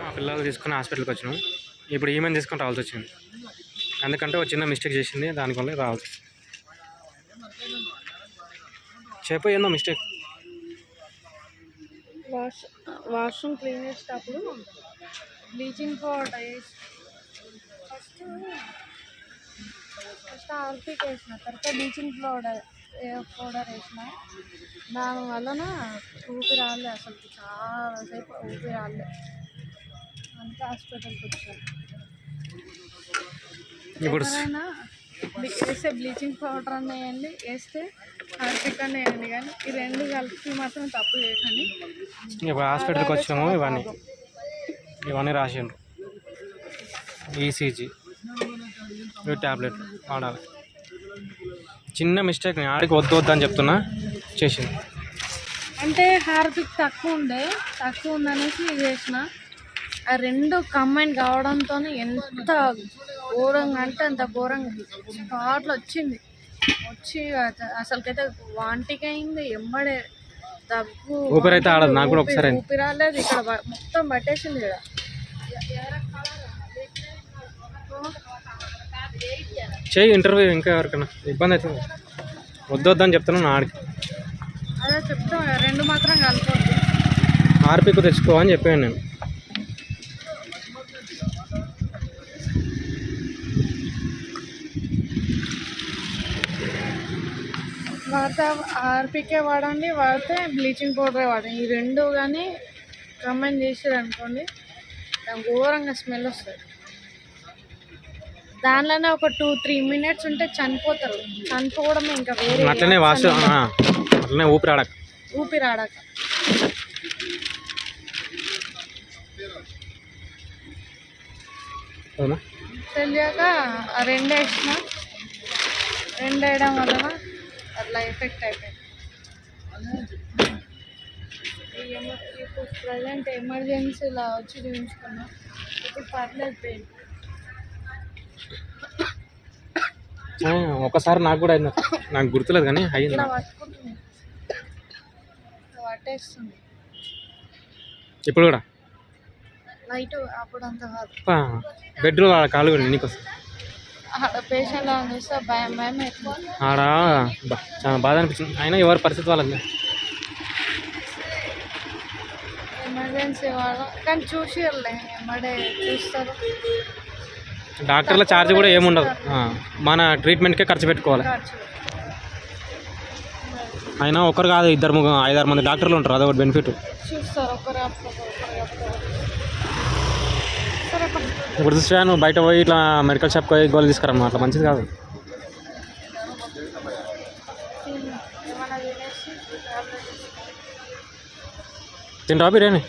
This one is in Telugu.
మా పిల్లలు తీసుకుని హాస్పిటల్కి వచ్చినాం. ఇప్పుడు ఈమెను తీసుకొని రావాల్సి వచ్చింది. ఎందుకంటే ఒక చిన్న మిస్టేక్ చేసింది దానివల్ల రావాల్సి వచ్చింది. మిస్టేక్? వాష్ వాష్రూమ్ క్లీన్ చేసేటప్పుడు bleaching powder first first Harpic వేసిన తర్వాత బ్లీచింగ్ పౌడర్ పౌడర్ వేసిన. దాని వలన ఊపిరి రాలే అసలు చాలాసేపు ఊపిరి రాలే అంతా హాస్పిటల్కి వచ్చాను. ఇప్పుడు వేస్తే బ్లీచింగ్ పౌడర్ అన్న వేయండి వేస్తే హార్పిక్ అన్న వేయండి కానీ ఈ రెండు కలిపి మాత్రం తప్పు చేయకండి. ఇప్పుడు హాస్పిటల్కి వచ్చినాము ఇవన్నీ. ఇవన్నీ రాసిండ్రు. ఈసీజీ. ట్యాబ్లెట్ వాడాలి చిన్న మిస్టేక్ ఆడికి వద్దు వద్దు అని చెప్తున్నా. చేసింది. అంటే హార్పిక్ తక్కువ ఉండే తక్కువ ఉందనేసి చేసిన. ఆ రెండు కంబైన్ కావడంతో ఎంత ఘోరంగా అంటే అంత ఘోరంగా స్పాట్లో వచ్చింది. వచ్చి అసలుకైతే వాంటికి అయింది ఎంబడే దగ్గు ఊపిరి అయితే ఆడదు నాకు కూడా ఒకసారి అయింది. ఊపిరి రాలేదు ఇక్కడ మొత్తం పట్టేసింది ఇక్కడ చేయి ఇంటర్వ్యూ ఇంకా ఎవరికైనా? ఇబ్బంది అవుతుంది. వద్దు వద్దు అని చెప్తున్నాను ఆడికి. అదే చెప్తాం రెండు మాత్రం కలపొద్దు ఆర్పిక్ తెచ్చుకో అని చెప్పాను నేను. వాడితే ఆర్పికే వాడండి వాడితే బ్లీచింగ్ పౌడరే వాడండి. ఈ రెండు కానీ కంబైన్ చేసారు అనుకోండి ఘోరంగా స్మెల్ వస్తుంది. దానిలోనే ఒక టూ త్రీ మినిట్స్ ఉంటే చనిపోతారు. చనిపోవడమే ఇంకా వేరే అట్లనే వాసు అట్లనే ఊపిరి ఆడక ఊపిరి ఆడక అవునా? తెలియక రెండు వేసిన. రెండు వేయడం వలన అట్లా ఎఫెక్ట్ అయిపోయింది. ఇప్పుడు ప్రజెంట్ ఎమర్జెన్సీలా వచ్చి చూపించుకున్నా. ఇప్పుడు పర్లేదు పెయిన్. ఆ, ఒకసారి నాకు కూడా అయింది. నాకు గుర్తులేదు కానీ అయింది ఇప్పుడు కూడా? నైట్ అప్పుడు అంత కాదు. బెడ్రూమ్ కాలు కూడా నీకు ఆడ పేషెంట్ అని చూస్తే భయం భయం అవుతుంది ఆడ చాలా బాధ అనిపించింది అయినా ఎవరి పరిస్థితి వాళ్ళది? ఎమర్జెన్సీ వాళ్ళ కానీ చూసి ఎమ్మడే చూస్తారు. డాక్టర్ల ఛార్జ్ కూడా ఏముండదు. మన ట్రీట్మెంట్కే ఖర్చు పెట్టుకోవాలి. అయినా ఒకరు కాదు ఇద్దరు ముగ్గురు ఐదారు మంది డాక్టర్లు ఉంటారు. అదొకటి బెనిఫిట్. ఇప్పుడు చూస్తే నువ్వు? బయట పోయి ఇట్లా మెడికల్ షాప్కి పోయి గోల్ తీసుకురమ్మా అట్లా మంచిది కాదు. తింటావా బిర్యానీ?